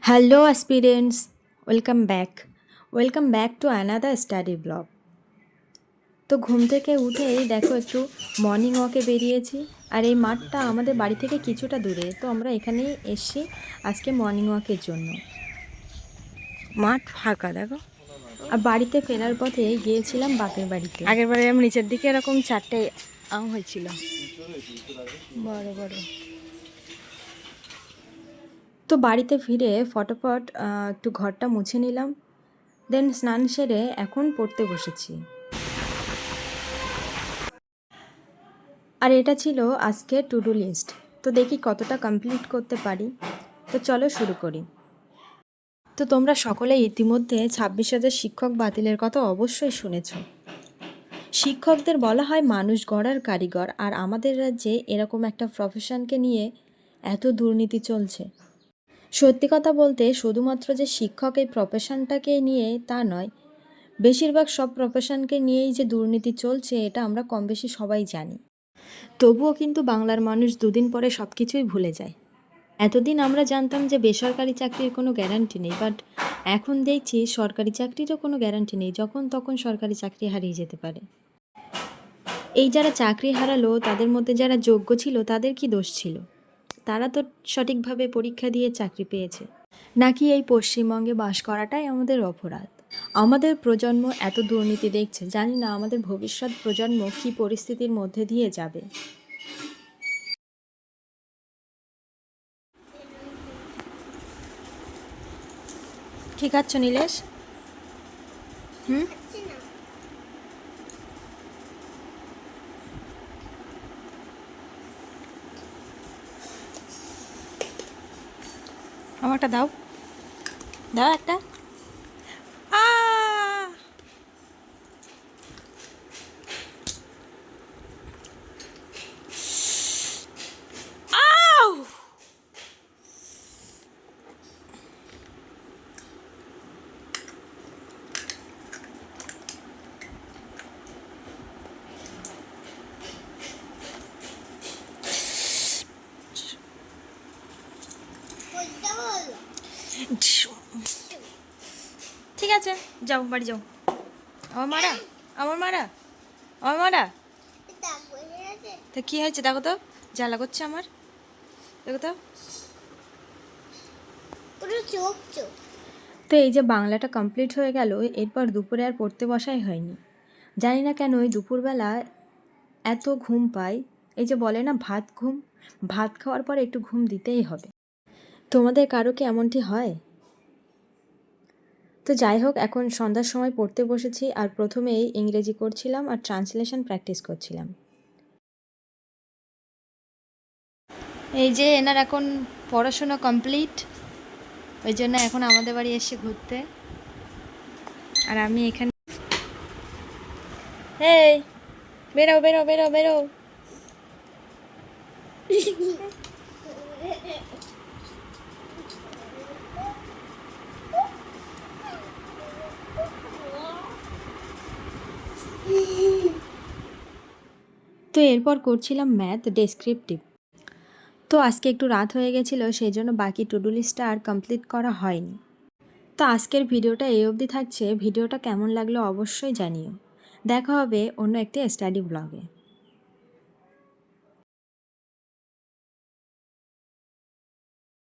Hello aspirants welcome back welcome back to another study blog তো ঘুম থেকে উঠেই দেখো একটু মর্নিং ওয়াকে বেরিয়েছি আর এই মাঠটা আমাদের বাড়ি থেকে কিছুটা দূরে তো আমরা এখানেই এসছি আজকে মর্নিং ওয়াকের জন্য। মাঠ ফাঁকা দেখো। আর বাড়িতে ফেরার পথে গিয়েছিলাম বাপের বাড়িতে। আগের বারে আমি নিচের দিকে এরকম চারটে আম হয়েছিল। বড় বড়। তো বাড়িতে ফিরে ফটোফট একটু ঘরটা মুছে নিলাম। দেন স্নান সেরে এখন পড়তে বসেছি। আর এটা ছিল আজকে টু ডু লিস্ট তো দেখি কতটা কমপ্লিট করতে পারি। তো চলো শুরু করি। তো তোমরা সকলে ইতিমধ্যে ছাব্বিশ হাজার শিক্ষক বাতিলের কথা অবশ্যই শুনেছ। শিক্ষকদের বলা হয় মানুষ গড়ার কারিগর, আর আমাদের রাজ্যে এরকম একটা প্রফেশনকে নিয়ে এত দুর্নীতি চলছে। সত্যি কথা বলতে শুধুমাত্র যে শিক্ষক এই প্রফেশনটাকে নিয়ে তা নয়, বেশিরভাগ সব প্রফেশনকে নিয়েই যে দুর্নীতি চলছে এটা আমরা কম বেশি সবাই জানি। তবুও কিন্তু বাংলার মানুষ দুদিন পরে সব কিছুই ভুলে যায়। এতদিন আমরা জানতাম যে বেসরকারি চাকরির কোনো গ্যারান্টি নেই বাট এখন দেখছি সরকারি চাকরিরও কোনো গ্যারান্টি নেই, যখন তখন সরকারি চাকরি হারিয়ে যেতে পারে। এই যারা চাকরি হারালো, তাদের মধ্যে যারা যোগ্য ছিল, তাদের কি দোষ ছিল? তারা তো সঠিকভাবে পরীক্ষা দিয়ে চাকরি পেয়েছে। নাকি এই পশ্চিমবঙ্গে বাস করাটাই আমাদের অপরাধ? আমাদের প্রজন্ম এত দুর্নীতি দেখছে, জানি না আমাদের ভবিষ্যৎ প্রজন্ম কী পরিস্থিতির মধ্যে দিয়ে যাবে। ঠিক আছে নীলেশ? হুম? আমারটা দাও। দাও একটা। ঠিক আছে, যাও, বাড়ি যাও। আমার মারা আমার মারা আমার মারা। তা কী হয়েছে, দেখো তো, জ্বালা করছে আমার। দেখো তো। তো এই যে বাংলাটা কমপ্লিট হয়ে গেল, এরপর দুপুরে আর পড়তে বসাই হয়নি। জানি না কেন ওই দুপুরবেলা এত ঘুম পাই। এই যে বলে না, ভাত ঘুম, ভাত খাওয়ার পর একটু ঘুম দিতেই হবে। তোমাদের কারও কি এমনটি হয়? তো যাই হোক এখন সন্ধ্যার সময় পড়তে বসেছি আর প্রথমেই ইংরেজি করছিলাম আর ট্রান্সলেশন প্র্যাকটিস করছিলাম। এই যে এনার এখন পড়াশোনা কমপ্লিট ওই জন্য এখন আমাদের বাড়ি এসে ঘুরতে। আর আমি এখানে এই বেরো বেরো বেরো বেরো। তো এরপর করছিলাম ম্যাথ ডেসক্রিপটিভ তো আজকে একটু রাত হয়ে গেছিল, সেই জন্য বাকি টুডু লিস্টটা আর কমপ্লিট করা হয়নি। তো আজকের ভিডিওটা এই অবধি থাকছে। ভিডিওটা কেমন লাগল অবশ্যই জানিও। দেখা হবে অন্য একটি স্টাডি ব্লগে